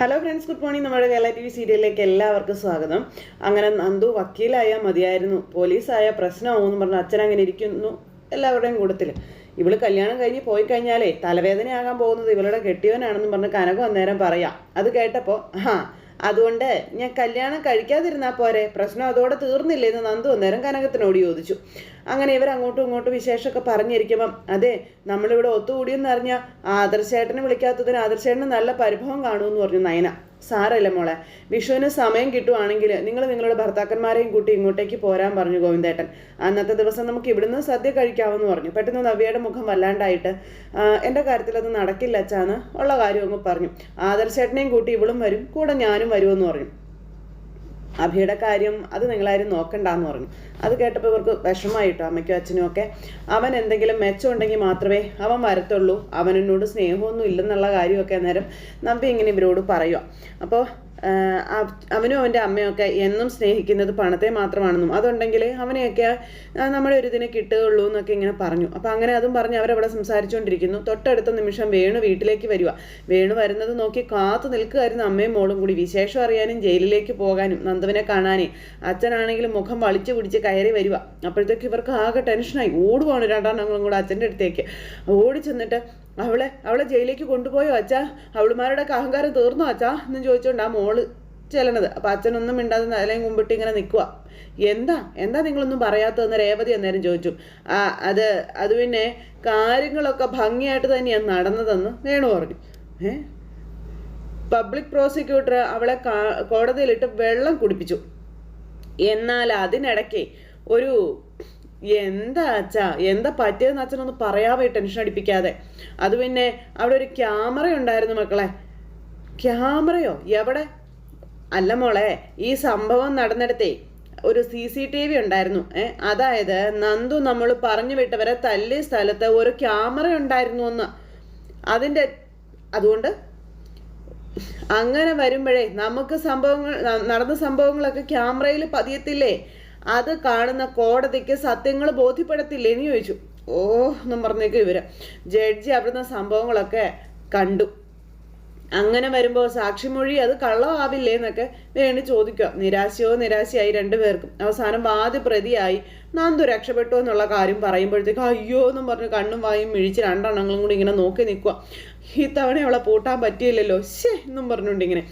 Hello friends good morning നമ്മുടെ Kerala T V സീരിയലിലേക്ക് എല്ലാവർക്കും സ്വാഗതം. അങ്ങനെ നന്ദു വക്കീലായാൽ മതിയായിരുന്നു. പോലീസായ പ്രശ്നമാവുമെന്ന് പറഞ്ഞ് അച്ഛൻ അങ്ങനെ ഇരിക്കുന്നു എല്ലാവരുടെയും കൂട്ടത്തിൽ ഇവൾ കല്യാണം കഴിഞ്ഞ് പോയി കഴിഞ്ഞാലേ തലവേദനയാകാൻ പോകുന്നത് ഇവളുടെ കെട്ടിയവനാണെന്ന് പറഞ്ഞ് കനകം അന്നേരം പറയാം. അത് കേട്ടപ്പോൾ ആ അതുകൊണ്ട് ഞാൻ കല്യാണം കഴിക്കാതിരുന്നാൽ പോരെ? പ്രശ്നം അതോടെ തീർന്നില്ലേ? എന്ന് നന്ദു അന്നേരം കനകത്തിനോട് ചോദിച്ചു. അങ്ങനെ ഇവർ അങ്ങോട്ടും ഇങ്ങോട്ടും വിശേഷമൊക്കെ പറഞ്ഞിരിക്കുമ്പം അതെ നമ്മളിവിടെ ഒത്തുകൂടിയെന്ന് അറിഞ്ഞാൽ ആദർശേട്ടനെ വിളിക്കാത്തതിന് ആദർശേട്ടന് നല്ല പരിഭവം കാണുമെന്ന് പറഞ്ഞു നയന. സാരല്ല മോളെ വിഷുവിന് സമയം കിട്ടുവാണെങ്കിൽ നിങ്ങൾ നിങ്ങളുടെ ഭർത്താക്കന്മാരെയും കൂട്ടി ഇങ്ങോട്ടേക്ക് പോരാൻ പറഞ്ഞു ഗോവിന്ദേട്ടൻ. അന്നത്തെ ദിവസം നമുക്ക് ഇവിടുന്ന് സദ്യ കഴിക്കാമെന്ന് പറഞ്ഞു. പെട്ടെന്ന് നവ്യയുടെ മുഖം വല്ലാണ്ടായിട്ട് "ആ, എന്റെ കാര്യത്തിൽ അത് നടക്കില്ല അച്ചാന്ന് ഉള്ള കാര്യം അങ്ങ് പറഞ്ഞു. ആദർശേട്ടനെയും കൂട്ടി ഇവളും വരും കൂടെ ഞാനും വരുമെന്ന് പറഞ്ഞു. അഭിയുടെ കാര്യം അത് നിങ്ങളാരും നോക്കണ്ടെന്ന് പറഞ്ഞു. അത് കേട്ടപ്പോൾ ഇവർക്ക് വിഷമായിട്ടോ അമ്മയ്ക്കും അച്ഛനും ഒക്കെ. അവൻ എന്തെങ്കിലും മെച്ചമുണ്ടെങ്കിൽ മാത്രമേ അവൻ വരത്തുള്ളൂ. അവനോട് സ്നേഹമൊന്നും ഇല്ലെന്നുള്ള കാര്യമൊക്കെ അന്നേരം നമ്പി ഇങ്ങനെ ഇവരോട് പറയുക അപ്പോൾ അവനും അവന്റെ അമ്മയൊക്കെ എന്നും സ്നേഹിക്കുന്നത് പണത്തെ മാത്രമാണെന്നും അതുണ്ടെങ്കിൽ അവനെയൊക്കെ നമ്മുടെ ഒരു ഇതിനെ കിട്ടുകയുള്ളൂ എന്നൊക്കെ ഇങ്ങനെ പറഞ്ഞു. അപ്പോൾ അങ്ങനെ അതും പറഞ്ഞ് അവരവിടെ സംസാരിച്ചുകൊണ്ടിരിക്കുന്നു തൊട്ടടുത്ത നിമിഷം വേണു വീട്ടിലേക്ക് വരിക വേണു വരുന്നത് നോക്കി കാത്തു നിൽക്കുകയായിരുന്നു അമ്മയും മോളും കൂടി. വിശേഷം അറിയാനും ജയിലിലേക്ക് പോകാനും നന്ദുവിനെ കാണാനേ. അച്ഛനാണെങ്കിലും മുഖം വളിച്ചു പിടിച്ച് കയറി വരിക അപ്പോഴത്തേക്ക് ഇവർക്ക് ആകെ ടെൻഷനായി ഓടുവാണ് രണ്ടെണ്ണങ്ങളും കൂടെ അച്ഛന്റെ അടുത്തേക്ക്. ഓടി ചെന്നിട്ട് അവളെ അവളെ ജയിലിലേക്ക് കൊണ്ടുപോയോ അച്ഛാ? അവളുമാരുടെ ഒക്കെ അഹങ്കാരം തീർന്നോ അച്ഛാ? എന്ന് ചോദിച്ചുകൊണ്ട് ആ മോൾ ചെല്ലണത്. അപ്പം അച്ഛനൊന്നും മിണ്ടാതെ നിലയും കുമ്പിട്ട് ഇങ്ങനെ നിൽക്കുക എന്താ? എന്താ നിങ്ങളൊന്നും പറയാത്തതെന്ന് രേവതി അന്നേരം ചോദിച്ചു. ആ അത് അത് പിന്നെ കാര്യങ്ങളൊക്കെ ഭംഗിയായിട്ട് തന്നെയാണ് നടന്നതെന്ന് വേണു പറഞ്ഞു. ഏ? പബ്ലിക് പ്രോസിക്യൂട്ടർ അവളെ കോടതിയിലിട്ട് വെള്ളം കുടിപ്പിച്ചു. എന്നാൽ അതിനിടയ്ക്ക് ഒരു എന്താ അച്ഛാ? എന്താ പറ്റിയതെന്ന് അച്ഛനൊന്ന് പറയാവേ ടെൻഷൻ അടിപ്പിക്കാതെ. അത് പിന്നെ അവിടെ ഒരു ക്യാമറ ഉണ്ടായിരുന്നു മക്കളെ. ക്യാമറയോ? എവിടെ? അല്ല മോളെ ഈ സംഭവം നടന്നിടത്തേ ഒരു സി സി ടി വി ഉണ്ടായിരുന്നു. ഏ അതായത് നന്ദു നമ്മൾ പറഞ്ഞു വിട്ടവരെ തല്ലിയ സ്ഥലത്ത് ഒരു ക്യാമറ ഉണ്ടായിരുന്നു എന്ന്. അതിന്റെ അതുകൊണ്ട്? അങ്ങനെ വരുമ്പോഴേ നമുക്ക് സംഭവങ്ങൾ നടന്ന സംഭവങ്ങളൊക്കെ ക്യാമറയിൽ പതിയത്തില്ലേ? അത് കാണുന്ന കോടതിക്ക് സത്യങ്ങൾ ബോധ്യപ്പെടത്തില്ലേ എന്ന് ചോദിച്ചു. ഓ എന്നും പറഞ്ഞേക്കും ഇവർ ജഡ്ജി അവിടുന്ന് സംഭവങ്ങളൊക്കെ കണ്ടു. അങ്ങനെ വരുമ്പോൾ സാക്ഷിമൊഴി അത് കള്ളമാവില്ലേ എന്നൊക്കെ വേണ്ടി ചോദിക്കുക. നിരാശയോ നിരാശയായി രണ്ടുപേർക്കും. അവസാനം വാദി പ്രതിയായി നന്ദു രക്ഷപ്പെട്ടു എന്നുള്ള കാര്യം പറയുമ്പോഴത്തേക്ക് അയ്യോ എന്നും പറഞ്ഞ് കണ്ണും വായും മിഴിച്ച് രണ്ടെണ്ണങ്ങളും കൂടി ഇങ്ങനെ നോക്കി നിൽക്കുക. ഇത്തവണ അവളെ പൂട്ടാൻ പറ്റിയില്ലല്ലോ. ശേ എന്നും പറഞ്ഞുകൊണ്ട് ഇങ്ങനെ.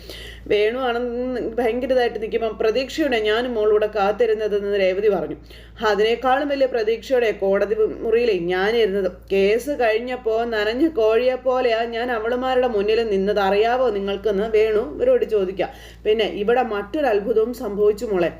വേണുവാണെന്ന് ഭയങ്കര ഇതായിട്ട് നിൽക്കുമ്പം പ്രതീക്ഷയോടെ ഞാനും മോളൂടെ കാത്തിരുന്നതെന്ന് രേവതി പറഞ്ഞു. അതിനേക്കാളും വലിയ പ്രതീക്ഷയോടെ കോടതി മുറിയിലെ ഞാനിരുന്നത് കേസ് കഴിഞ്ഞപ്പോൾ നനഞ്ഞ കോഴിയെ പോലെയാ ഞാൻ അവളുമാരുടെ മുന്നിൽ നിന്നത്. അറിയാവോ നിങ്ങൾക്കെന്ന്? വേണു ഇവരോട് ചോദിക്കാം. പിന്നെ ഇവിടെ മറ്റൊരു അത്ഭുതവും സംഭവിച്ചു മോളെ.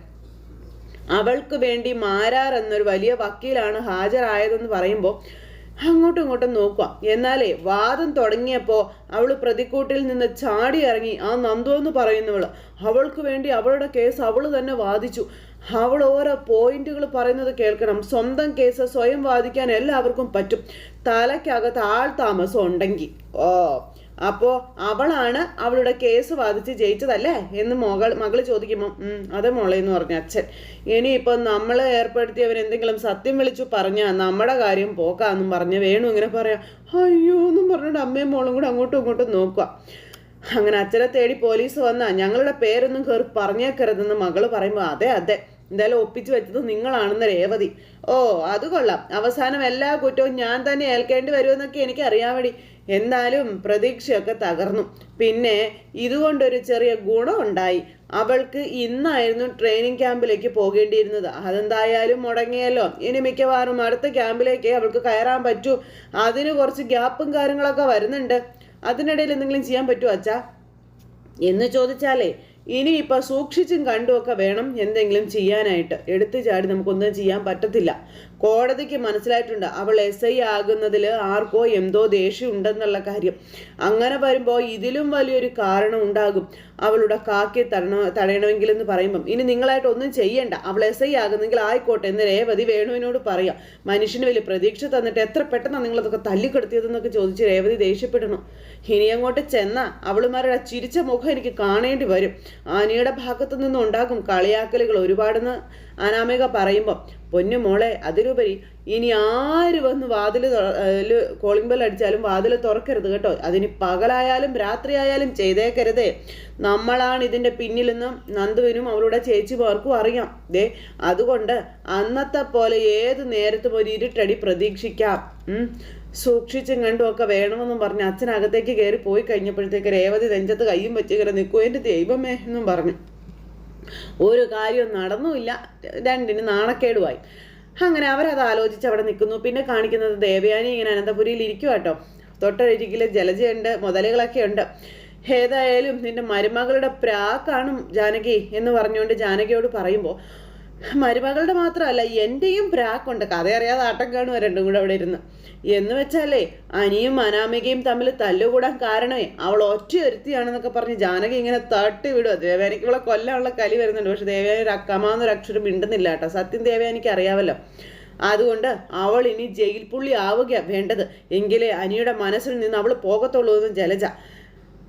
അവൾക്ക് വേണ്ടി മാരാർ എന്നൊരു വലിയ വക്കീലാണ് ഹാജരായതെന്ന് പറയുമ്പോൾ അങ്ങോട്ടും ഇങ്ങോട്ടും നോക്കുക. എന്നാലേ വാദം തുടങ്ങിയപ്പോൾ അവൾ പ്രതിക്കൂട്ടിൽ നിന്ന് ചാടി ഇറങ്ങി. ആ നന്ദു എന്ന് പറയുന്നവൾ. അവൾക്ക് വേണ്ടി അവളുടെ കേസ് അവൾ തന്നെ വാദിച്ചു. അവൾ ഓരോ പോയിന്റുകൾ പറയുന്നത് കേൾക്കണം. സ്വന്തം കേസ് സ്വയം വാദിക്കാൻ എല്ലാവർക്കും പറ്റും. തലയ്ക്കകത്ത് ആൾ താമസം ഉണ്ടെങ്കിൽ ഓ. അപ്പോൾ അവളാണ് അവളുടെ കേസ് വാദിച്ച് ജയിച്ചതല്ലേ? എന്ന് മകൾ മകൾ ചോദിക്കുമ്പോൾ "ഉം, അതെ മോളെ എന്ന് പറഞ്ഞു അച്ഛൻ. ഇനിയിപ്പോൾ നമ്മൾ ഏർപ്പെടുത്തിയവൻ എന്തെങ്കിലും സത്യം വിളിച്ചു പറഞ്ഞാൽ നമ്മുടെ കാര്യം പോക്കാന്നും പറഞ്ഞ് വേണു ഇങ്ങനെ പറയാം. അയ്യോ എന്നും പറഞ്ഞിട്ട് അമ്മയും മോളും കൂടെ അങ്ങോട്ടും ഇങ്ങോട്ടും നോക്കുക അങ്ങനെ അച്ഛനെ തേടി പോലീസ് വന്നാൽ ഞങ്ങളുടെ പേരൊന്നും കയറി പറഞ്ഞേക്കരുതെന്ന് മകൾ പറയുമ്പോൾ അതെ അതെ എന്തായാലും ഒപ്പിച്ചു വെച്ചത് നിങ്ങളാണെന്ന് രേവതി. ഓ അത് കൊള്ളാം. അവസാനം എല്ലാ കുറ്റവും ഞാൻ തന്നെ ഏൽക്കേണ്ടി വരുമെന്നൊക്കെ എനിക്ക് അറിയാമടി എന്തായാലും പ്രതീക്ഷയൊക്കെ തകർന്നു. പിന്നെ ഇതുകൊണ്ടൊരു ചെറിയ ഗുണം ഉണ്ടായി അവൾക്ക് ഇന്നായിരുന്നു ട്രെയിനിങ് ക്യാമ്പിലേക്ക് പോകേണ്ടിയിരുന്നത്. അതെന്തായാലും മുടങ്ങിയല്ലോ. ഇനി മിക്കവാറും അടുത്ത ക്യാമ്പിലേക്ക് അവൾക്ക് കയറാൻ പറ്റൂ. അതിന് കുറച്ച് ഗ്യാപ്പും കാര്യങ്ങളൊക്കെ വരുന്നുണ്ട്. അതിനിടയിൽ എന്തെങ്കിലും ചെയ്യാൻ പറ്റുമോ അച്ഛാ? എന്ന് ചോദിച്ചാലേ ഇനി ഇപ്പൊ സൂക്ഷിച്ചും കണ്ടുമൊക്കെ വേണം എന്തെങ്കിലും ചെയ്യാനായിട്ട്. എടുത്തു ചാടി നമുക്കൊന്നും ചെയ്യാൻ പറ്റത്തില്ല. കോടതിക്ക് മനസ്സിലായിട്ടുണ്ട് അവൾ എസ് ഐ ആകുന്നതിൽ ആർക്കോ എന്തോ ദേഷ്യം ഉണ്ടെന്നുള്ള കാര്യം. അങ്ങനെ വരുമ്പോൾ ഇതിലും വലിയൊരു കാരണം ഉണ്ടാകും. അവളുടെ കാക്കി തടണ തടയണമെങ്കിലെന്ന് പറയുമ്പം. ഇനി നിങ്ങളായിട്ട് ഒന്നും ചെയ്യണ്ട. അവൾ എസ് ഐ ആകുന്നെങ്കിൽ ആയിക്കോട്ടെ എന്ന് രേവതി വേണുവിനോട് പറയാം. മനുഷ്യന് വലിയ പ്രതീക്ഷ തന്നിട്ട് എത്ര പെട്ടെന്നാണ് നിങ്ങളതൊക്കെ തല്ലിക്കെടുത്തിയതെന്നൊക്കെ ചോദിച്ച് രേവതി ദേഷ്യപ്പെടണം. ഇനി അങ്ങോട്ട് ചെന്ന അവളുമാരുടെ ചിരിച്ച മുഖം എനിക്ക് കാണേണ്ടി വരും. ആനയുടെ ഭാഗത്തു നിന്നും ഉണ്ടാകും കളിയാക്കലുകൾ ഒരുപാടെന്ന് അനാമിക പറയുമ്പോൾ പൊന്നു മോളെ അതിലുപരി ഇനി ആര് വന്ന് വാതിൽ കോളിംഗ് ബെൽ അടിച്ചാലും വാതിൽ തുറക്കരുത് കേട്ടോ. അതിന് പകലായാലും രാത്രിയായാലും ചെയ്തേക്കരുതേ. നമ്മളാണ് ഇതിന്റെ പിന്നിലെന്നും നന്ദുവിനും അവളുടെ ചേച്ചിമാർക്കും അറിയാം. ദേ അതുകൊണ്ട് അന്നത്തെ പോലെ ഏത് നേരത്തും ഒരു ഇരുട്ടടി പ്രതീക്ഷിക്കാം. സൂക്ഷിച്ചും കണ്ടും ഒക്കെ വേണമെന്നും പറഞ്ഞ് അച്ഛനകത്തേക്ക് കയറി പോയി കഴിഞ്ഞപ്പോഴത്തേക്ക് രേവതി നെഞ്ചത്ത് കയ്യും വെച്ച് ഇങ്ങനെ നിൽക്കും എന്റെ ദൈവമേ എന്നും പറഞ്ഞു. ഒരു കാര്യവും നടന്നുമില്ല. രണ്ടിന് നാണക്കേടുമായി. അങ്ങനെ അവരത് ആലോചിച്ച് അവിടെ നിൽക്കുന്നു. പിന്നെ കാണിക്കുന്നത് ദേവയാനി ഇങ്ങനെ അനന്തപുരിയിൽ ഇരിക്കുക കേട്ടോ തൊട്ടരികിലെ ജലജയുണ്ട് മുതലുകളൊക്കെ ഉണ്ട്. ഏതായാലും നിന്റെ മരുമകളുടെ പ്രാക്കാണ് ജാനകി എന്ന് പറഞ്ഞുകൊണ്ട് ജാനകിയോട് പറയുമ്പോൾ മരുമകളുടെ മാത്രമല്ല എന്റെയും പ്രാക്കുണ്ട്. കഥ അറിയാതെ ആട്ടം കാണുക രണ്ടും കൂടെ അവിടെ ഇരുന്ന്. എന്ന് വെച്ചാലേ അനിയും അനാമികയും തമ്മിൽ തല്ലുകൂടാൻ കാരണമേ അവൾ ഒറ്റ ഒരുത്തിയാണെന്നൊക്കെ പറഞ്ഞ് ജാനകി ഇങ്ങനെ തട്ടി വിടുക ദേവയാനിക്ക് ഇവളെ കൊല്ലാനുള്ള കലി വരുന്നുണ്ട്. പക്ഷെ ദേവയാനി ഒരു അക്കമാന്നൊരു അക്ഷരം മിണ്ടുന്നില്ല കേട്ടോ. സത്യം ദേവയാനിക്ക് അറിയാമല്ലോ അതുകൊണ്ട് അവൾ ഇനി ജയിൽ പുള്ളി ആവുക വേണ്ടത്. എങ്കിലേ അനിയുടെ മനസ്സിൽ നിന്ന് അവൾ പോകത്തുള്ളൂ എന്ന് ജലജ.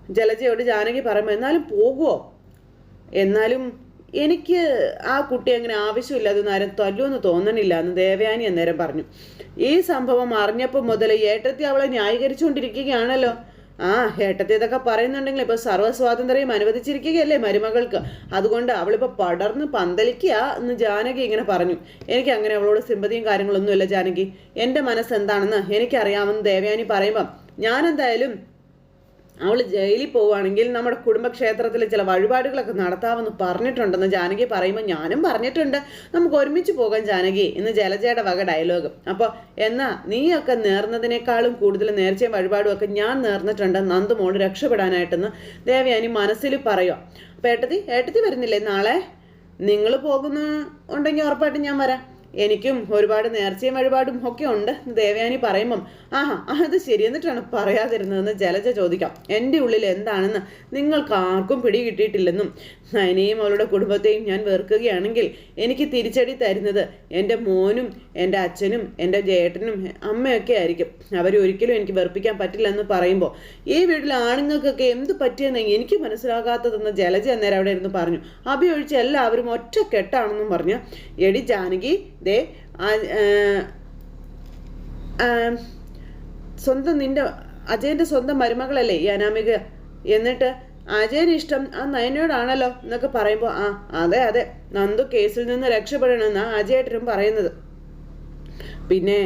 ജലജയോട് ജാനകി പറയുമ്പോൾ എന്നാലും പോകുമോ എന്നാലും എനിക്ക് ആ കുട്ടി അങ്ങനെ ആവശ്യമില്ലാതെ നേരം തല്ലുമെന്ന് തോന്നണില്ല എന്ന് ദേവയാനി അന്നേരം പറഞ്ഞു. ഈ സംഭവം അറിഞ്ഞപ്പോൾ മുതൽ ഏട്ടത്തി അവളെ ന്യായീകരിച്ചുകൊണ്ടിരിക്കുകയാണല്ലോ. ആ ഏട്ടത്തി ഇതൊക്കെ പറയുന്നുണ്ടെങ്കിൽ ഇപ്പൊ സർവസ്വാതന്ത്ര്യം അനുവദിച്ചിരിക്കുകയല്ലേ മരുമകൾക്ക്? അതുകൊണ്ട് അവളിപ്പോ പടർന്ന് പന്തലിക്കുക എന്ന് ജാനകി ഇങ്ങനെ പറഞ്ഞു. എനിക്ക് അങ്ങനെ അവളോട് സിമ്പതിയും കാര്യങ്ങളൊന്നുമില്ല ജാനകി. എന്റെ മനസ്സ് എന്താണെന്ന് എനിക്കറിയാമെന്ന് ദേവയാനി പറയുമ്പം ഞാൻ എന്തായാലും അവൾ ജയിലിൽ പോവുകയാണെങ്കിൽ നമ്മുടെ കുടുംബക്ഷേത്രത്തിൽ ചില വഴിപാടുകളൊക്കെ നടത്താമെന്ന് പറഞ്ഞിട്ടുണ്ടെന്ന് ജാനകി പറയുമ്പോൾ ഞാനും പറഞ്ഞിട്ടുണ്ട്. നമുക്ക് ഒരുമിച്ച് പോകാം ജാനകി ഇന്ന് ജലജയുടെ വക ഡയലോഗ് അപ്പോൾ എന്നാ നീയൊക്കെ നേർന്നതിനേക്കാളും കൂടുതൽ നേർച്ചയും വഴിപാടും ഒക്കെ ഞാൻ നേർന്നിട്ടുണ്ട്. നന്ദുമോട് രക്ഷപ്പെടാനായിട്ടെന്ന് ദേവയാനി മനസ്സിൽ പറയുക അപ്പോൾ ഏട്ടത്തി ഏട്ടത്തി വരുന്നില്ലേ നാളെ? നിങ്ങൾ പോകുന്ന ഉണ്ടെങ്കിൽ ഉറപ്പായിട്ടും ഞാൻ വരാം. എനിക്കും ഒരുപാട് നേർച്ചയും വഴിപാടും ഒക്കെ ഉണ്ട് ദേവയാനി പറയുമ്പം ആഹാ അത് ശരി. എന്നിട്ടാണ് പറയാതിരുന്നതെന്ന് ജലജ ചോദിക്കാം. എന്റെ ഉള്ളിൽ എന്താണെന്ന് നിങ്ങൾക്ക് ആർക്കും പിടി കിട്ടിയിട്ടില്ലെന്നും നയനെയും അവളുടെ കുടുംബത്തെയും ഞാൻ വെറുക്കുകയാണെങ്കിൽ എനിക്ക് തിരിച്ചടി തരുന്നത് എന്റെ മോനും എന്റെ അച്ഛനും എന്റെ ജേട്ടനും അമ്മയൊക്കെ ആയിരിക്കും. അവരൊരിക്കലും എനിക്ക് വെറുപ്പിക്കാൻ പറ്റില്ലെന്ന് പറയുമ്പോൾ ഈ വീട്ടിൽ ആണുങ്ങൾക്കൊക്കെ എന്ത് പറ്റിയെന്ന് എനിക്ക് മനസ്സിലാകാത്തതെന്ന് ജലജ അന്നേരം അവിടെ ഇരുന്ന് പറഞ്ഞു. അഭിയൊഴിച്ച് എല്ലാവരും ഒറ്റ കെട്ടാണെന്നും പറഞ്ഞു എടി ജാനകി ദേ സ്വന്തം നിന്റെ അജയന്റെ സ്വന്തം മരുമകളല്ലേ ഈ അനാമിക? എന്നിട്ട് അജയന് ഇഷ്ടം ആ നയനോടാണല്ലോ എന്നൊക്കെ പറയുമ്പോൾ ആ അതെ അതെ നന്ദു കേസിൽ നിന്ന് രക്ഷപ്പെടണമെന്നാണ് അജയേട്ടനും പറയുന്നത്. പിന്നെ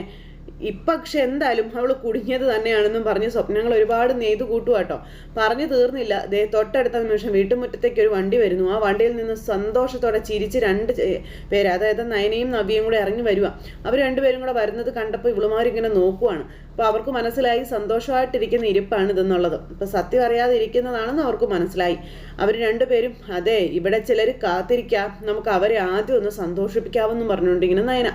ഇപ്പക്ഷെ എന്തായാലും അവൾ കുടുങ്ങിയത് തന്നെയാണെന്നും പറഞ്ഞ് സ്വപ്നങ്ങൾ ഒരുപാട് നെയ്തു കൂട്ടുവാട്ടോ പറഞ്ഞു തീർന്നില്ല. ദേ തൊട്ടടുത്ത നിമിഷം വീട്ടുമുറ്റത്തേക്ക് ഒരു വണ്ടി വരുന്നു. ആ വണ്ടിയിൽ നിന്ന് സന്തോഷത്തോടെ ചിരിച്ച് രണ്ട് പേര് അതായത് നയനയും നവ്യയും കൂടെ ഇറങ്ങി വരിക അവർ രണ്ടുപേരും കൂടെ വരുന്നത് കണ്ടപ്പോൾ ഇവളുമാരിങ്ങനെ നോക്കുവാണ്. അപ്പോൾ അവർക്ക് മനസ്സിലായി സന്തോഷമായിട്ടിരിക്കുന്ന ഇരിപ്പാണ് ഇതെന്നുള്ളത് ഇപ്പം സത്യം അറിയാതെ ഇരിക്കുന്നതാണെന്ന് അവർക്ക് മനസ്സിലായി. അവർ രണ്ടുപേരും അതെ ഇവിടെ ചിലർ കാത്തിരിക്കാം. നമുക്ക് അവരെ ആദ്യം ഒന്ന് സന്തോഷിപ്പിക്കാമെന്ന് പറഞ്ഞുകൊണ്ട് ഇങ്ങനെ നയന.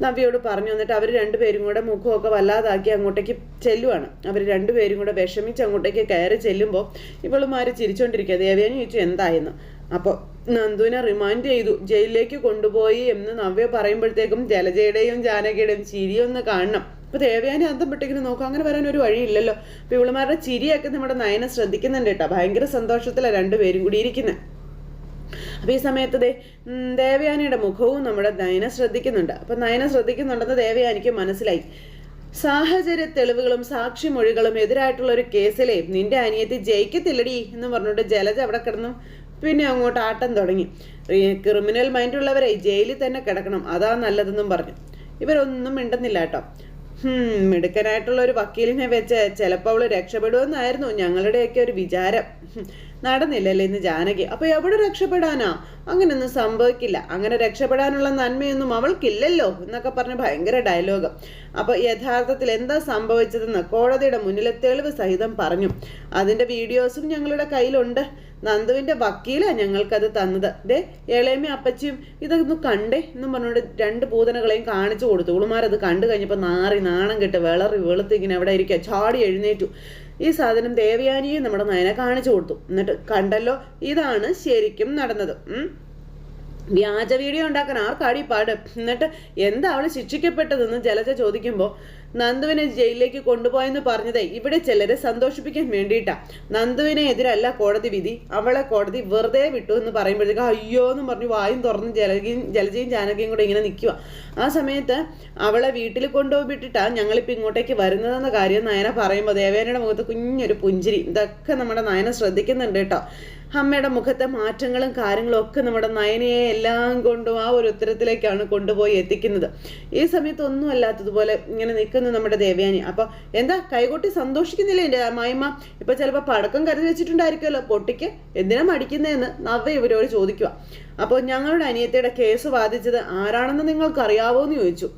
നവ്യോട് പറഞ്ഞു വന്നിട്ട് അവർ രണ്ടുപേരും കൂടെ മുഖമൊക്കെ വല്ലാതാക്കി അങ്ങോട്ടേക്ക് ചെല്ലുവാണ്. അവർ രണ്ടുപേരും കൂടെ വിഷമിച്ച് അങ്ങോട്ടേക്ക് കയറി ചെല്ലുമ്പോൾ ഇവളുമാര് ചിരിച്ചോണ്ടിരിക്കുക. ദേവേനെ ചോദിച്ചു എന്തായെന്ന്? അപ്പോൾ നന്ദുവിനെ റിമൈൻഡ് ചെയ്തു. ജയിലിലേക്ക് കൊണ്ടുപോയി എന്ന് നവ്യ പറയുമ്പോഴത്തേക്കും ജലജയുടെയും ജാനകിയുടെയും ചിരിയൊന്ന് കാണണം. ഇപ്പൊ ദേവയാനി അന്തം പെട്ടിങ്ങനെ നോക്കാം അങ്ങനെ വരാൻ ഒരു വഴിയില്ലല്ലോ. അപ്പൊ ഇവളുമാരുടെ ചിരിയൊക്കെ നമ്മുടെ നയനെ ശ്രദ്ധിക്കുന്നുണ്ട് കേട്ടോ. ഭയങ്കര സന്തോഷത്തിലാണ് രണ്ടുപേരും കൂടി ഇരിക്കുന്നത് അപ്പൊ ഈ സമയത്ത് ദേവയാനിയുടെ മുഖവും നമ്മുടെ നയന ശ്രദ്ധിക്കുന്നുണ്ട്. അപ്പൊ നയന ശ്രദ്ധിക്കുന്നുണ്ടെന്ന് ദേവയാനിക്ക് മനസ്സിലായി. സാഹചര്യ തെളിവുകളും സാക്ഷിമൊഴികളും എതിരായിട്ടുള്ള ഒരു കേസിലെ നിന്റെ അനിയത്തി ജയിക്കത്തില്ലടി എന്ന് പറഞ്ഞുകൊണ്ട് ജലജ അവിടെ കിടന്നു. പിന്നെ അങ്ങോട്ട് ആട്ടം തുടങ്ങി. ക്രിമിനൽ മൈൻഡുള്ളവരെ ജയിലിൽ തന്നെ കിടക്കണം. അതാ നല്ലതെന്നും പറഞ്ഞു. ഇവരൊന്നും മിണ്ടുന്നില്ല കേട്ടോ. മിടുക്കനായിട്ടുള്ള ഒരു വക്കീലിനെ വെച്ച് ചിലപ്പോൾ അവൾ രക്ഷപ്പെടുമെന്നായിരുന്നു ഞങ്ങളുടെയൊക്കെ ഒരു വിചാരം. നടന്നില്ലല്ലേ ഇന്ന് ജാനകി? അപ്പൊ എവിടെ രക്ഷപ്പെടാനാ? അങ്ങനെയൊന്നും സംഭവിക്കില്ല. അങ്ങനെ രക്ഷപ്പെടാനുള്ള നന്മയൊന്നും അവൾക്കില്ലല്ലോ എന്നൊക്കെ പറഞ്ഞ് ഭയങ്കര ഡയലോഗ് അപ്പൊ യഥാർത്ഥത്തിൽ എന്താ സംഭവിച്ചതെന്ന് കോടതിയുടെ മുന്നിലെ തെളിവ് സഹിതം പറഞ്ഞു. അതിന്റെ വീഡിയോസും ഞങ്ങളുടെ കയ്യിലുണ്ട്. നന്ദുവിന്റെ വക്കീലാ ഞങ്ങൾക്കത് തന്നത്. ദേ ഇളയമ്മ അപ്പച്ചിയും ഇതൊന്ന് കണ്ടേ എന്നും പറഞ്ഞുകൊണ്ട് രണ്ട് പൂതനകളെയും കാണിച്ചു കൊടുത്തു. ഉളുമാരത് കണ്ടു കഴിഞ്ഞപ്പോൾ നാറി നാണം കെട്ട് വിളറി വെളുത്ത് ഇങ്ങനെ അവിടെ ഇരിക്കുക ചാടി എഴുന്നേറ്റു. ഈ സാധനം ദേവയാനിയെ നമ്മുടെ നയനെ കാണിച്ചു കൊടുത്തു. എന്നിട്ട് കണ്ടല്ലോ ഇതാണ് ശരിക്കും നടന്നത്. വ്യാജ വീഡിയോ ഉണ്ടാക്കാൻ ആർക്കാടി പാട്? എന്നിട്ട് എന്താ അവൾ ശിക്ഷിക്കപ്പെട്ടതെന്ന് ജലജ ചോദിക്കുമ്പോൾ നന്ദുവിനെ ജയിലിലേക്ക് കൊണ്ടുപോയെന്ന് പറഞ്ഞത് ഇവിടെ ചിലരെ സന്തോഷിപ്പിക്കാൻ വേണ്ടിയിട്ടാ. നന്ദുവിനെ എതിരല്ല കോടതി വിധി. അവളെ കോടതി വെറുതെ വിട്ടു എന്ന് പറയുമ്പോഴത്തേക്ക് അയ്യോ എന്ന് പറഞ്ഞു വായും തുറന്ന് ജലകയും ജലജയും ജാനകിയും കൂടെ ഇങ്ങനെ നിൽക്കുക ആ സമയത്ത് അവളെ വീട്ടിൽ കൊണ്ടുപോയി വിട്ടിട്ടാ ഞങ്ങളിപ്പോൾ ഇങ്ങോട്ടേക്ക് വരുന്നതെന്ന കാര്യം നയന പറയുമ്പോൾ ദേവേനയുടെ മുഖത്ത് കുഞ്ഞൊരു പുഞ്ചിരി. ഇതൊക്കെ നമ്മുടെ നയന ശ്രദ്ധിക്കുന്നുണ്ട് കേട്ടോ. അമ്മയുടെ മുഖത്തെ മാറ്റങ്ങളും കാര്യങ്ങളും ഒക്കെ നമ്മുടെ നയനയെ എല്ലാം കൊണ്ടും ആ ഒരു ഉത്തരത്തിലേക്കാണ് കൊണ്ടുപോയി എത്തിക്കുന്നത്. ഈ സമയത്ത് ഒന്നും അല്ലാത്തതുപോലെ ഇങ്ങനെ നിൽക്കുന്നു. നമ്മുടെ ദേവയാനി. അപ്പോൾ എന്താ കൈകൊട്ടി സന്തോഷിക്കുന്നില്ലേ എന്റെ അമ്മായിമ്മ ഇപ്പൊ ചിലപ്പോ പടക്കം കരുതി വെച്ചിട്ടുണ്ടായിരിക്കുമല്ലോ. പൊട്ടിക്ക് എന്തിനാ മടിക്കുന്നതെന്ന് നവ്വ ഇവരോട് ചോദിക്കുക അപ്പോൾ ഞങ്ങളുടെ അനിയത്തിയുടെ കേസ് വാദിച്ചത് ആരാണെന്ന് നിങ്ങൾക്ക് അറിയാവോ എന്ന് ചോദിച്ചു.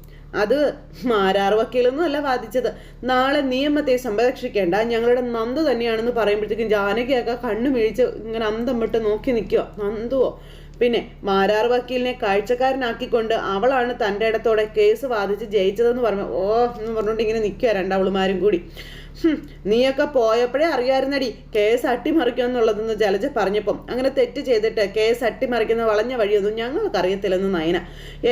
അത് മാരാർ വക്കീലൊന്നും അല്ല വാദിച്ചത്. നാളെ നിയമത്തെ സംരക്ഷിക്കേണ്ട. ഞങ്ങളുടെ നന്ദു തന്നെയാണെന്ന് പറയുമ്പോഴത്തേക്കും ജാനകിയൊക്കെ കണ്ണു മിഴിച്ച് ഇങ്ങനെ അന്തം വിട്ട് നോക്കി നിൽക്കുക നന്ദുവോ? പിന്നെ മാരാർ വക്കീലിനെ കാഴ്ചക്കാരനാക്കിക്കൊണ്ട് അവളാണ് തന്റെ ഇടത്തോടെ കേസ് വാദിച്ച് ജയിച്ചതെന്ന് പറഞ്ഞു ഓ എന്ന് പറഞ്ഞുകൊണ്ട് ഇങ്ങനെ നിൽക്കുക രണ്ടവളുമാരും കൂടി. നീയൊക്കെ പോയപ്പോഴേ അറിയായിരുന്നടി കേസ് അട്ടിമറിക്കുമെന്നുള്ളതെന്ന് ജലജ പറഞ്ഞപ്പം. അങ്ങനെ തെറ്റ് ചെയ്തിട്ട് കേസ് അട്ടിമറിക്കുന്ന വളഞ്ഞ വഴിയൊന്നും ഞങ്ങൾക്ക് അറിയത്തില്ലെന്ന് നയന.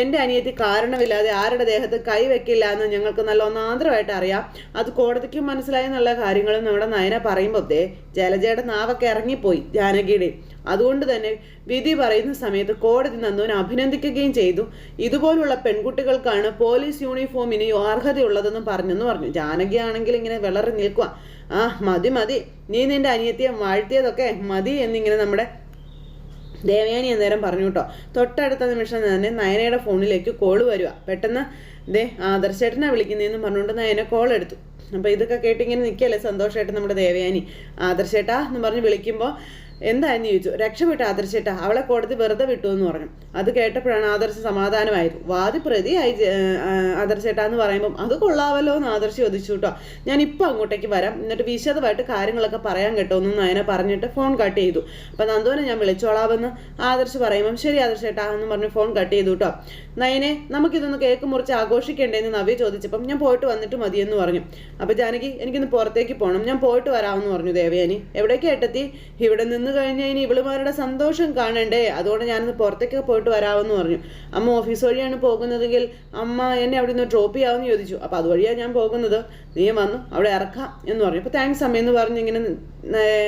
എന്റെ അനിയത്തി കാരണമില്ലാതെ ആരുടെ ദേഹത്ത് കൈവെക്കില്ല എന്ന് ഞങ്ങൾക്ക് നല്ല ഒന്നാന്തരമായിട്ട് അറിയാം. അത് കോടതിക്ക് മനസ്സിലായെന്നുള്ള കാര്യങ്ങളും നമ്മുടെ നയന പറയുമ്പോൾ ദേ ജലജയുടെ നാവൊക്കെ ഇറങ്ങിപ്പോയി ജാനകിയുടെ. അതുകൊണ്ട് തന്നെ വിധി പറയുന്ന സമയത്ത് കോടതി നന്ദുവിനെ അഭിനന്ദിക്കുകയും ചെയ്തു. ഇതുപോലുള്ള പെൺകുട്ടികൾക്കാണ് പോലീസ് യൂണിഫോമിന് അർഹതയുള്ളതെന്നും പറഞ്ഞെന്ന് പറഞ്ഞു. ജാനകി ആണെങ്കിൽ ഇങ്ങനെ വിളറി നിൽക്കുക ആ മതി മതി. നീ നിന്റെ അനിയത്തിയെ വാഴ്ത്തിയതൊക്കെ മതി എന്നിങ്ങനെ നമ്മുടെ ദേവയാനി അന്നേരം പറഞ്ഞു കേട്ടോ. തൊട്ടടുത്ത നിമിഷം തന്നെ നയനയുടെ ഫോണിലേക്ക് കോൾ വരിക പെട്ടെന്ന് ദേ ആദർശേട്ടനെ വിളിക്കുന്നതെന്ന് പറഞ്ഞുകൊണ്ട് നയന കോൾ എടുത്തു. അപ്പോൾ ഇതൊക്കെ കേട്ടിങ്ങനെ നിൽക്കുകയല്ലേ സന്തോഷമായിട്ട് നമ്മുടെ ദേവയാനി? ആദർശേട്ടാ എന്ന് പറഞ്ഞ് വിളിക്കുമ്പോൾ എന്തായെന്ന് ചോദിച്ചു? രക്ഷപ്പെട്ട ആദർശേട്ട അവളെ കോടതി വെറുതെ വിട്ടു എന്ന് പറഞ്ഞു. അത് കേട്ടപ്പോഴാണ് ആദർശ സമാധാനമായത്. വാദി പ്രതിയായി ആദർശേട്ട എന്ന് പറയുമ്പം അത് കൊള്ളാവല്ലോ എന്ന് ആദർശ് ചോദിച്ചു കേട്ടോ. ഞാൻ ഇപ്പം അങ്ങോട്ടേക്ക് വരാം. എന്നിട്ട് വിശദമായിട്ട് കാര്യങ്ങളൊക്കെ പറയാൻ കേട്ടോ എന്ന് പറഞ്ഞിട്ട് ഫോൺ കട്ട് ചെയ്തു. അപ്പം നന്ദുവിനെ ഞാൻ വിളിച്ചോളാമെന്ന് ആദർശ് പറയുമ്പം ശരി ആദർശേട്ടാ എന്ന് പറഞ്ഞ് ഫോൺ കട്ട് ചെയ്തു കേട്ടോ. നയനെ നമുക്കിതൊന്ന് കേക്ക് മുറിച്ച് ആഘോഷിക്കേണ്ടേന്ന് നവ്യ ചോദിച്ചപ്പം ഞാൻ പോയിട്ട് വന്നിട്ട് മതിയെന്ന് പറഞ്ഞു. അപ്പോൾ ജാനകി എനിക്കൊന്ന് പുറത്തേക്ക് പോകണം ഞാൻ പോയിട്ട് വരാമെന്ന് പറഞ്ഞു ദേവയാനി. എവിടേക്ക് ഏട്ടത്തി? ഇവിടെ നിന്ന് കഴിഞ്ഞാൽ ഇനി ഇവളുമാരുടെ സന്തോഷം കാണണ്ടേ? അതുകൊണ്ട് ഞാനൊന്ന് പുറത്തേക്ക് പോയിട്ട് വരാമെന്ന് പറഞ്ഞു. അമ്മ ഓഫീസ് വഴിയാണ് പോകുന്നതെങ്കിൽ അമ്മ എന്നെ അവിടെ നിന്ന് ഡ്രോപ്പ് ചെയ്യാമെന്ന് ചോദിച്ചു. അപ്പോൾ അതുവഴിയാണ് ഞാൻ പോകുന്നത്. നീ വന്നു അവിടെ ഇറക്കാം എന്ന് പറഞ്ഞു. അപ്പോൾ താങ്ക്സ് അമ്മ എന്ന് പറഞ്ഞ് ഇങ്ങനെ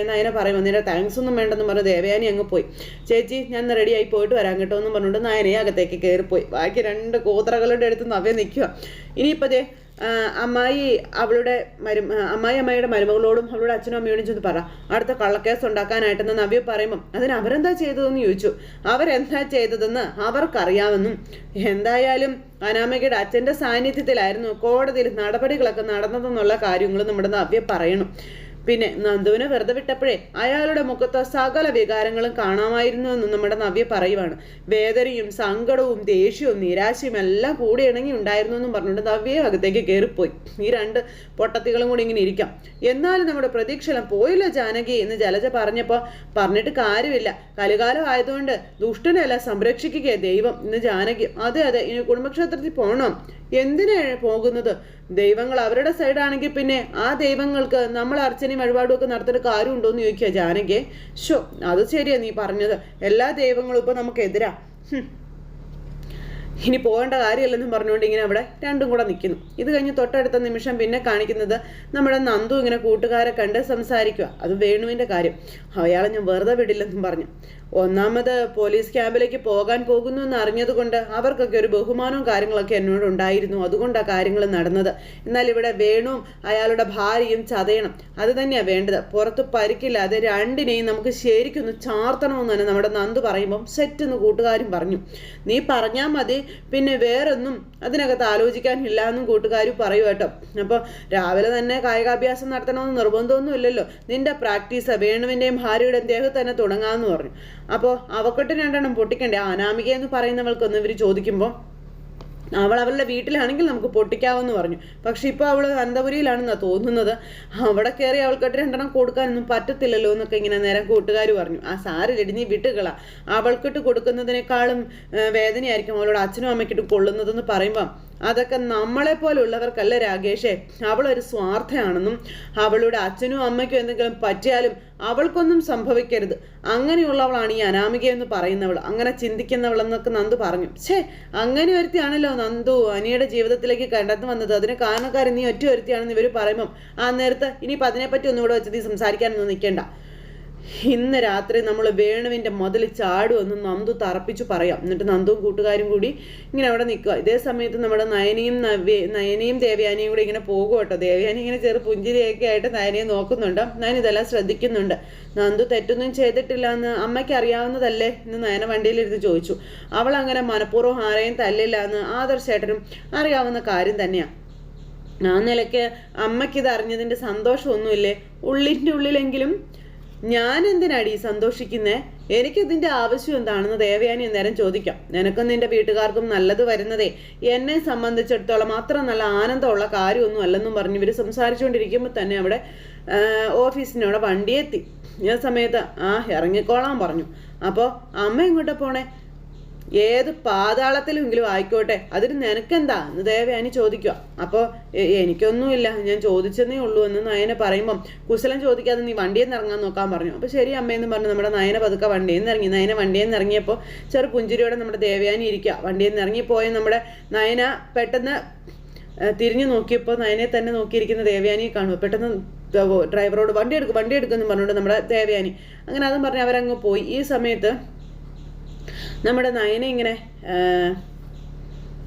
നയന പറയും നിന്റെ താങ്ക്സ് ഒന്നും വേണ്ടെന്ന് പറഞ്ഞു ദേവയാനി അങ്ങ് പോയി. ചേച്ചി ഞാൻ റെഡിയായി പോയിട്ട് വരാൻ കേട്ടോ എന്ന് പറഞ്ഞുകൊണ്ട് നയനയെ അകത്തേക്ക് കയറിപ്പോയി. ബാക്കി രണ്ട് കൂതറകളുടെ അടുത്ത് നവ്യ നിൽക്കുക. ഇനിയിപ്പോൾ ദേ അമ്മായി അവളുടെ മരു അമ്മായി അമ്മയുടെ മരുമകളോടും അവളുടെ അച്ഛനും അമ്മയോടും ചെന്ന് പറ. അടുത്ത കള്ളക്കേസ് ഉണ്ടാക്കാനായിട്ടെന്ന് നവ്യ പറയുമ്പം അതിന് അവരെന്താ ചെയ്തതെന്ന് ചോദിച്ചു. അവരെന്താ ചെയ്തതെന്ന് അവർക്കറിയാമെന്നും. എന്തായാലും അനാമികയുടെ അച്ഛന്റെ സാന്നിധ്യത്തിലായിരുന്നു കോടതിയിൽ നടപടികളൊക്കെ നടന്നതെന്നുള്ള കാര്യങ്ങൾ നമ്മുടെ നവ്യ പറയണം. പിന്നെ നന്ദുവിനെ വെറുതെ വിട്ടപ്പോഴേ അയാളുടെ മുഖത്ത് സകല വികാരങ്ങളും കാണാമായിരുന്നു എന്ന് നമ്മുടെ നവ്യ പറയുവാണ്. വേദനയും സങ്കടവും ദേഷ്യവും നിരാശയും എല്ലാം കൂടി ഇണങ്ങി ഉണ്ടായിരുന്നു എന്നും പറഞ്ഞുകൊണ്ട് നവ്യ അകത്തേക്ക് കയറിപ്പോയി. ഈ രണ്ട് പൊട്ടത്തികളും കൂടി ഇങ്ങനെ ഇരിക്കാം. എന്നാലും നമ്മുടെ പ്രതീക്ഷയെല്ലാം പോയില്ല ജാനകി എന്ന് ജലജ പറഞ്ഞപ്പോൾ പറഞ്ഞിട്ട് കാര്യമില്ല. കലികാലം ആയതുകൊണ്ട് ദുഷ്ടനല്ല സംരക്ഷിക്കുകയാണ് ദൈവം എന്ന് ജാനകി. അതെ അതെ ഇനി കുടുംബക്ഷേത്രത്തിൽ പോകണം എന്തിനാണ് പോകുന്നത്? ദൈവങ്ങൾ അവരുടെ സൈഡാണെങ്കിൽ പിന്നെ ആ ദൈവങ്ങൾക്ക് നമ്മൾ അർച്ചനയും വഴിപാടും ഒക്കെ നടത്തേണ്ട കാര്യമുണ്ടോ എന്ന് ചോദിക്കുക ജാനകി. ഷോ അത് ശരിയാ നീ പറഞ്ഞത്. എല്ലാ ദൈവങ്ങളും ഇപ്പൊ നമുക്കെതിരാ ഇനി പോകേണ്ട കാര്യമല്ലെന്നും പറഞ്ഞുകൊണ്ട് ഇങ്ങനെ അവിടെ രണ്ടും കൂടെ നിൽക്കുന്നു ഇത് കഴിഞ്ഞ് തൊട്ടടുത്ത നിമിഷം പിന്നെ കാണിക്കുന്നത് നമ്മുടെ നന്ദു ഇങ്ങനെ കൂട്ടുകാരെ കണ്ട് സംസാരിക്കുക. അത് വേണുവിന്റെ കാര്യം. അയാളെ ഞാൻ വെറുതെ വിടില്ലെന്നും പറഞ്ഞു. ഒന്നാമത് പോലീസ് ക്യാമ്പിലേക്ക് പോകാൻ പോകുന്നു എന്ന് അറിഞ്ഞതുകൊണ്ട് അവർക്കൊക്കെ ഒരു ബഹുമാനവും കാര്യങ്ങളൊക്കെ എന്നോട് ഉണ്ടായിരുന്നു. അതുകൊണ്ടാണ് കാര്യങ്ങൾ നടന്നത്. എന്നാൽ ഇവിടെ വേണുവും അയാളുടെ ഭാര്യയും ചതയണം. അത് തന്നെയാണ് വേണ്ടത്. പുറത്ത് പരിക്കില്ലാതെ രണ്ടിനെയും നമുക്ക് ശരിക്കൊന്ന് ചാർത്തണമെന്ന് തന്നെ നമ്മുടെ നന്ദു പറയുമ്പം സെറ്റെന്ന് കൂട്ടുകാരും പറഞ്ഞു. നീ പറഞ്ഞാൽ മതി പിന്നെ വേറൊന്നും അതിനകത്ത് ആലോചിക്കാനില്ല എന്നും കൂട്ടുകാർ പറയൂ കേട്ടോ. അപ്പോൾ രാവിലെ തന്നെ കായികാഭ്യാസം നടത്തണമെന്ന് നിർബന്ധമൊന്നും ഇല്ലല്ലോ. നിന്റെ പ്രാക്ടീസ് വേണുവിന്റെയും ഭാര്യയുടെയും ദേഹത്ത് തന്നെ തുടങ്ങാമെന്ന് പറഞ്ഞു. അപ്പോൾ അവക്കൊട്ട് രണ്ടെണ്ണം പൊട്ടിക്കണ്ടേ? അനാമിക എന്ന് പറയുന്നവൾക്കൊന്നും ഇവർ ചോദിക്കുമ്പോൾ അവൾ അവളുടെ വീട്ടിലാണെങ്കിൽ നമുക്ക് പൊട്ടിക്കാവെന്ന് പറഞ്ഞു. പക്ഷെ ഇപ്പോൾ അവൾ അനന്തപുരിയിലാണെന്നാണ് തോന്നുന്നത്. അവിടെ കയറി അവൾക്കൊട്ട് രണ്ടെണ്ണം കൊടുക്കാനൊന്നും പറ്റത്തില്ലല്ലോ എന്നൊക്കെ ഇങ്ങനെ നേരം കൂട്ടുകാർ പറഞ്ഞു. ആ സാരിലടി നീ വിട്ടുകള. അവൾക്കിട്ട് കൊടുക്കുന്നതിനേക്കാളും വേദനയായിരിക്കും അവളോട് അച്ഛനും അമ്മയ്ക്കിട്ട് കൊള്ളുന്നതെന്ന് പറയുമ്പം അതൊക്കെ നമ്മളെ പോലുള്ളവർക്കല്ല രാകേഷേ. അവളൊരു സ്വാർത്ഥയാണെന്നും അവളുടെ അച്ഛനും അമ്മയ്ക്കും എന്തെങ്കിലും പറ്റിയാലും അവൾക്കൊന്നും സംഭവിക്കരുത്. അങ്ങനെയുള്ളവളാണ് ഈ അനാമിക എന്ന് പറയുന്നവൾ. അങ്ങനെ ചിന്തിക്കുന്നവളെന്നൊക്കെ നന്ദു പറഞ്ഞു. ഛേ അങ്ങനെ ഒരുത്തിയാണല്ലോ നന്ദു അനിയുടെ ജീവിതത്തിലേക്ക് കണ്ടെന്നു വന്നത്. അതിന് കാരണക്കാരൻ നീ ഒറ്റ ഒരുത്തിയാണെന്ന് ഇവർ പറയുമ്പം ആ നേരത്ത് ഇനിയിപ്പോൾ അതിനെപ്പറ്റി ഒന്നും ഇവിടെ വെച്ച് നീ സംസാരിക്കാനൊന്നും നിൽക്കേണ്ട ഇന്ന് രാത്രി നമ്മൾ വേണുവിന്റെ മുതൽ ചാടുമെന്ന് നന്ദു തറപ്പിച്ചു പറയാം. എന്നിട്ട് നന്ദുവും കൂട്ടുകാരും കൂടി ഇങ്ങനെ അവിടെ നിൽക്കുക. ഇതേ സമയത്ത് നമ്മുടെ നയനിയും നയനയും ദേവയാനിയും കൂടി ഇങ്ങനെ പോകും കേട്ടോ. ദേവയാനി ഇങ്ങനെ ചെറു പുഞ്ചിരിയൊക്കെ ആയിട്ട് നയനയെ നോക്കുന്നുണ്ട്. നയൻ ഇതെല്ലാം ശ്രദ്ധിക്കുന്നുണ്ട്. നന്ദു തെറ്റൊന്നും ചെയ്തിട്ടില്ല എന്ന് അമ്മയ്ക്ക് അറിയാവുന്നതല്ലേ എന്ന് നയന വണ്ടിയിലിരുന്ന് ചോദിച്ചു. അവൾ അങ്ങനെ മനഃപൂർവം ആരെയും തല്ലില്ല എന്ന് ആദർശേട്ടനും അറിയാവുന്ന കാര്യം തന്നെയാണ് ആ നിലയ്ക്ക് അമ്മയ്ക്കിത് അറിഞ്ഞതിന്റെ സന്തോഷമൊന്നുമില്ലേ? ഉള്ളിന്റെ ഉള്ളിലെങ്കിലും ഞാൻ എന്തിനാടി സന്തോഷിക്കുന്നേ? ഇതിന്റെ ആവശ്യം എന്താണെന്ന് ദേവയാനി അന്നേരം ചോദിക്കാം. നിനക്കും നിന്റെ വീട്ടുകാർക്കും നല്ലത് വരുന്നതേ. എന്നെ സംബന്ധിച്ചിടത്തോളം അത്ര നല്ല ആനന്ദമുള്ള കാര്യമൊന്നും അല്ലെന്നും പറഞ്ഞ് ഇവർ സംസാരിച്ചുകൊണ്ടിരിക്കുമ്പോൾ തന്നെ അവിടെ ഓഫീസിനവിടെ വണ്ടിയെത്തി. ഞാൻ ഈ സമയത്ത് ആ ഇറങ്ങിക്കോളാൻ പറഞ്ഞു. അപ്പോൾ അമ്മ എങ്ങോട്ടാണ് പോണേ? ഏത് പാതാളത്തിലെങ്കിലും ആയിക്കോട്ടെ. അതിന് നിനക്കെന്താ? എന്ന് ദേവയാനി ചോദിക്കുക. അപ്പോൾ എനിക്കൊന്നുമില്ല. ഞാൻ ചോദിച്ചെന്നേ ഉള്ളൂ എന്ന് നയന പറയുമ്പം കുശലം ചോദിക്കാതെ നീ വണ്ടിയിൽ നിന്ന് ഇറങ്ങാൻ നോക്കാൻ പറഞ്ഞു. അപ്പോൾ ശരി അമ്മയെന്ന് പറഞ്ഞു നമ്മുടെ നയന പതുക്കെ വണ്ടിയിൽ നിന്ന് ഇറങ്ങി. നയന വണ്ടിയിൽ നിന്ന് ഇറങ്ങിയപ്പോൾ ചെറു പുഞ്ചിരിയോടെ നമ്മുടെ ദേവയാനി ഇരിക്കുക. വണ്ടിയിൽ നിന്ന് ഇറങ്ങിപ്പോയ നമ്മുടെ നയന പെട്ടെന്ന് തിരിഞ്ഞു നോക്കിയപ്പോൾ നയനെ തന്നെ നോക്കിയിരിക്കുന്ന ദേവയാനിയെ കാണുക പെട്ടെന്ന് ഡ്രൈവറോട് വണ്ടി എടുക്കും വണ്ടി എടുക്കുമെന്ന് പറഞ്ഞുകൊണ്ട് നമ്മുടെ ദേവയാനി അങ്ങനെ അതും പറഞ്ഞ് അവരങ്ങ് പോയി. ഈ സമയത്ത് നമ്മുടെ നയന ഇങ്ങനെ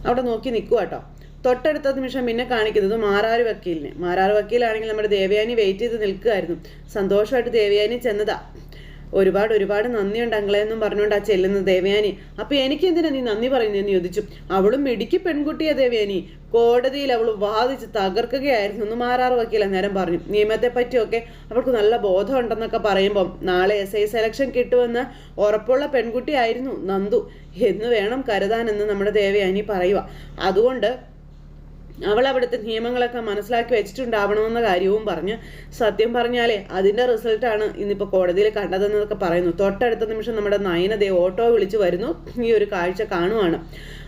അവിടെ നോക്കി നിൽക്കുക കേട്ടോ. തൊട്ടടുത്ത നിമിഷം പിന്നെ കാണിക്കുന്നത് മാറാറ് വക്കീലിനെ. മാറാറ് വക്കീലാണെങ്കിൽ നമ്മുടെ ദേവയാനി വെയിറ്റ് ചെയ്ത് നിൽക്കുമായിരുന്നു സന്തോഷമായിട്ട് ദേവയാനി ചെന്നതാ. ഒരുപാട് ഒരുപാട് നന്ദിയുണ്ട് അങ്ങളെ എന്നും പറഞ്ഞുകൊണ്ട് ആ ചെല്ലുന്ന ദേവയാനി. അപ്പൊ എനിക്ക് എന്തിനാ നീ നന്ദി പറയുന്നതെന്ന് ചോദിച്ചു. അവളും മിടിക്ക് പെൺകുട്ടിയാ ദേവയാനി. കോടതിയിൽ അവൾ വാദിച്ച് തകർക്കുകയായിരുന്നു എന്ന് മാറാറ് വക്കീൽ നേരം പറഞ്ഞു. നിയമത്തെ പറ്റിയൊക്കെ അവൾക്ക് നല്ല ബോധമുണ്ടെന്നൊക്കെ പറയുമ്പം നാളെ എസ് ഐ സെലക്ഷൻ കിട്ടുമെന്ന് ഉറപ്പുള്ള പെൺകുട്ടിയായിരുന്നു നന്ദു. എന്ന് വേണം കരുതാനെന്ന് നമ്മുടെ ദേവയാനി പറയുക അതുകൊണ്ട് അവൾ അവിടുത്തെ നിയമങ്ങളൊക്കെ മനസ്സിലാക്കി വെച്ചിട്ടുണ്ടാവണമെന്ന കാര്യവും പറഞ്ഞ് സത്യം പറഞ്ഞാലേ അതിന്റെ റിസൾട്ടാണ് ഇന്നിപ്പോൾ കോടതിയിൽ കണ്ടതെന്നൊക്കെ പറയുന്നു. തൊട്ടടുത്ത നിമിഷം നമ്മുടെ നയനതേ ഓട്ടോ വിളിച്ച് വരുന്നു. ഈ ഒരു കാഴ്ച കാണുവാണ്.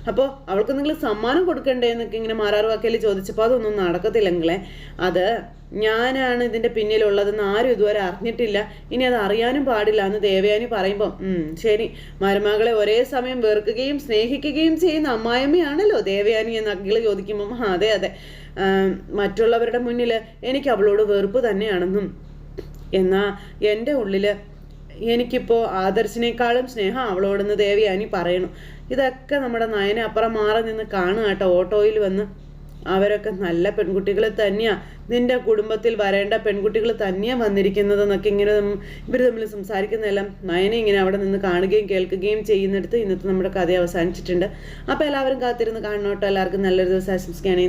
അപ്പോൾ അവൾക്ക് നിങ്ങൾ സമ്മാനം കൊടുക്കണ്ടേ എന്നൊക്കെ ഇങ്ങനെ മാറാറുവാക്കയിൽ ചോദിച്ചപ്പോൾ അതൊന്നും നടക്കത്തില്ലെങ്കിലേ അത് ഞാനാണ് ഇതിന്റെ പിന്നിലുള്ളതെന്ന് ആരും ഇതുവരെ അറിഞ്ഞിട്ടില്ല. ഇനി അത് അറിയാനും പാടില്ല എന്ന് ദേവയാനി പറയുമ്പം "ഉം, ശരി. മരുമകളെ ഒരേ സമയം വെറുക്കുകയും സ്നേഹിക്കുകയും ചെയ്യുന്ന അമ്മായിമ്മയാണല്ലോ ദേവയാനി എന്ന് അഖില ചോദിക്കുമ്പം "ആ, അതെ അതെ. മറ്റുള്ളവരുടെ മുന്നിൽ എനിക്ക് അവളോട് വെറുപ്പ് തന്നെയാണെന്നും എന്നാ എന്റെ ഉള്ളിൽ എനിക്കിപ്പോൾ ആദർശിനേക്കാളും സ്നേഹം അവളോടെന്ന് ദേവയാനി പറയണു. ഇതൊക്കെ നമ്മുടെ നയന അപ്പുറം മാറി നിന്ന് കാണുക കേട്ടോ ഓട്ടോയിൽ വന്ന്. അവരൊക്കെ നല്ല പെൺകുട്ടികൾ തന്നെയാ. നിന്റെ കുടുംബത്തിൽ വരേണ്ട പെൺകുട്ടികൾ തന്നെയാ വന്നിരിക്കുന്നതെന്നൊക്കെ ഇങ്ങനെ ഇവർ തമ്മിൽ സംസാരിക്കുന്നതെല്ലാം നയനെ ഇങ്ങനെ അവിടെ നിന്ന് കാണുകയും കേൾക്കുകയും ചെയ്യുന്നിടത്ത് ഇന്നത്തെ നമ്മുടെ കഥ അവസാനിച്ചിട്ടുണ്ട്. അപ്പോൾ എല്ലാവരും കാത്തിരുന്ന് കാണണം കേട്ടോ എല്ലാവർക്കും നല്ലൊരു ദിവസം ആശംസിക്കുകയാണ്.